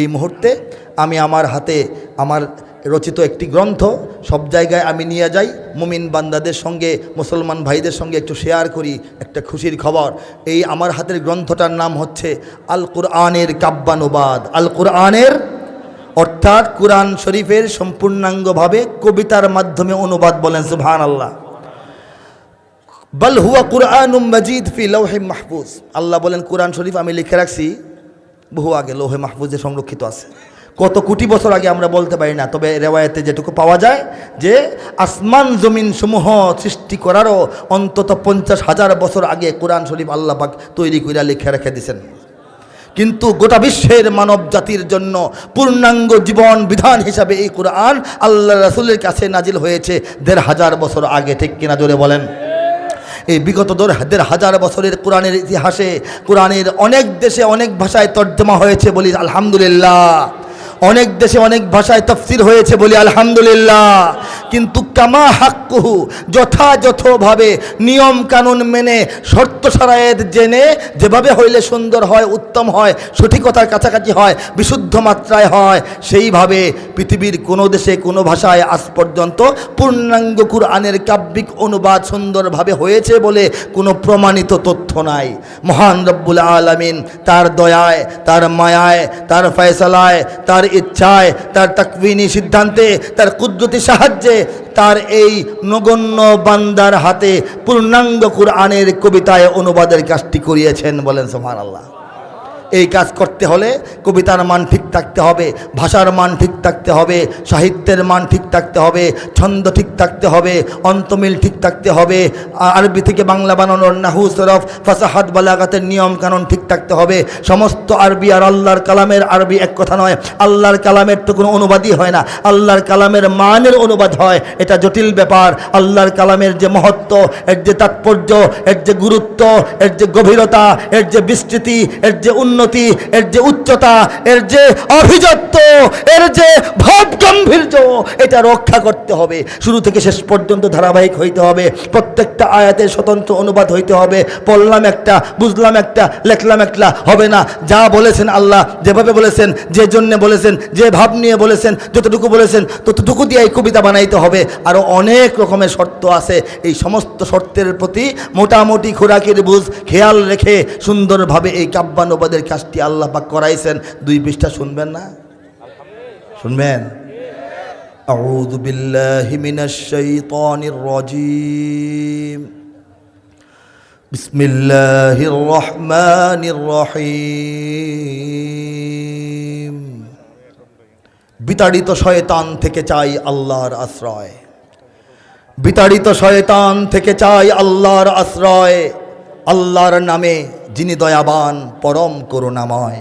এই মুহূর্তে আমি আমার হাতে আমার রচিত একটি গ্রন্থ, সব জায়গায় আমি নিয়ে যাই। মুমিন বান্দাদের সঙ্গে, মুসলমান ভাইদের সঙ্গে একটু শেয়ার করি, একটা খুশির খবর। এই আমার হাতের গ্রন্থটার নাম হচ্ছে আল কুরআনের কাব্যানুবাদ। আল কুরআনের অর্থাৎ কুরআন শরীফের সম্পূর্ণাঙ্গভাবে কবিতার মাধ্যমে অনুবাদ বলেন সুবহান আল্লাহ বল হুয়া কুরআনুম মজিদ ফি লৌহে মাহফুজ। আল্লাহ বলেন, কুরআন শরীফ আমি লিখে রাখছি। বহু আগে লৌহে মাহফুজে সংরক্ষিত আছে। কত কোটি বছর আগে আমরা বলতে পারি না, তবে রেওয়ায়তে যেটুকু পাওয়া যায় যে আসমান জমিন সমূহ সৃষ্টি করারও অন্তত পঞ্চাশ হাজার বছর আগে কোরআন শরীফ আল্লাহ পাক তৈরি করে লিখে রেখে দিয়েছেন কিন্তু গোটা বিশ্বের মানব জাতির জন্য পূর্ণাঙ্গ জীবন বিধান হিসাবে এই কোরআন আল্লাহ রাসুলের কাছে নাজিল হয়েছে দেড় হাজার বছর আগে, ঠিক কিনা জোরে বলেন? এই বিগত দেড় হাজার বছরের কোরআনের ইতিহাসে, কোরআনের অনেক দেশে অনেক ভাষায় তর্জমা হয়েছে বলি আলহামদুলিল্লাহ। অনেক দেশে অনেক ভাষায় তফসির হয়েছে বলি আলহামদুলিল্লাহ। কিন্তু কামা হাক্কুহু, যথাযথভাবে নিয়ম কানুন মেনে, শর্ত সারায়েত জেনে যেভাবে হইলে সুন্দর হয়, উত্তম হয়, সঠিকতার কাছাকাছি হয়, বিশুদ্ধ মাত্রায় হয়, সেইভাবে পৃথিবীর কোনো দেশে কোনো ভাষায় আজ পর্যন্ত পূর্ণাঙ্গ কুরআনের কাব্যিক অনুবাদ সুন্দরভাবে হয়েছে বলে কোনো প্রমাণিত তথ্য নাই। মহান রব্বুল আলমিন তার দয়ায়, তার মায়ায়, তার ফয়সালায়, তার ইচ্ছায়, তার তাকবিনী সিদ্ধান্তে, তার কুদ্রতি সাহায্যে, তার এই নগণ্য বান্দার হাতে পূর্ণাঙ্গ কুরআনের কবিতায় অনুবাদের কাজটি করিয়েছেন বলেন সোহান আল্লাহ এই কাজ করতে হলে কবিতার মান ঠিক থাকতে হবে, ভাষার মান ঠিক থাকতে হবে, সাহিত্যের মান ঠিক থাকতে হবে, ছন্দ ঠিক থাকতে হবে, অন্তমিল ঠিক থাকতে হবে আরবি থেকে বাংলা বানানোর নাহু সরফ, ফাসাহাত বালাগাতের নিয়ম কানুন ঠিক থাকতে হবে। সমস্ত আরবি আর আল্লাহর কালামের আরবি এক কথা নয়, আল্লাহর কালামের তো কোনো অনুবাদই হয় না, আল্লাহর কালামের মানের অনুবাদ হয়, এটা জটিল ব্যাপার, আল্লাহর কালামের যে মহত্ব, এর যে তাৎপর্য, এর যে গুরুত্ব, এর যে গভীরতা, এর যে বিস্তৃতি, এর যে উন্নতি, এর যে উচ্চতা, এর যে অভিজাত্য, এর যে ভাব গাম্ভীর্য এটা রক্ষা করতে হবে। শুরু থেকে শেষ পর্যন্ত ধারাবাহিক হইতে হবে। প্রত্যেকটা আয়াতের স্বতন্ত্র অনুবাদ হইতে হবে। পড়লাম একটা, বুঝলাম একটা, লেখলাম একটা, হবে না। যা বলেছেন আল্লাহ, যেভাবে বলেছেন, যে জন্য বলেছেন, যে ভাব নিয়ে বলেছেন, যতটুকু বলেছেন, ততটুকু দিয়ে এই কবিতা বানাইতে হবে। আরও অনেক রকমের শর্ত আছে। এই সমস্ত শর্তের প্রতি মোটামুটি খোরাকির বুঝ খেয়াল রেখে সুন্দরভাবে এই কাব্যানুবাদের কাজটি আল্লাহ পাক করাইছেন দুই পৃষ্ঠা শুনবেন না শুনবেন أعوذ بالله من الشيطان الرجيم بسم الله الرحمن الرحيم বিতাড়িত শয়তান থেকে চাই আল্লাহর আশ্রয় বিতাড়িত শয়তান থেকে চাই আল্লাহর আশ্রয় আল্লাহর নামে যিনি দয়াবান পরম করুণাময়।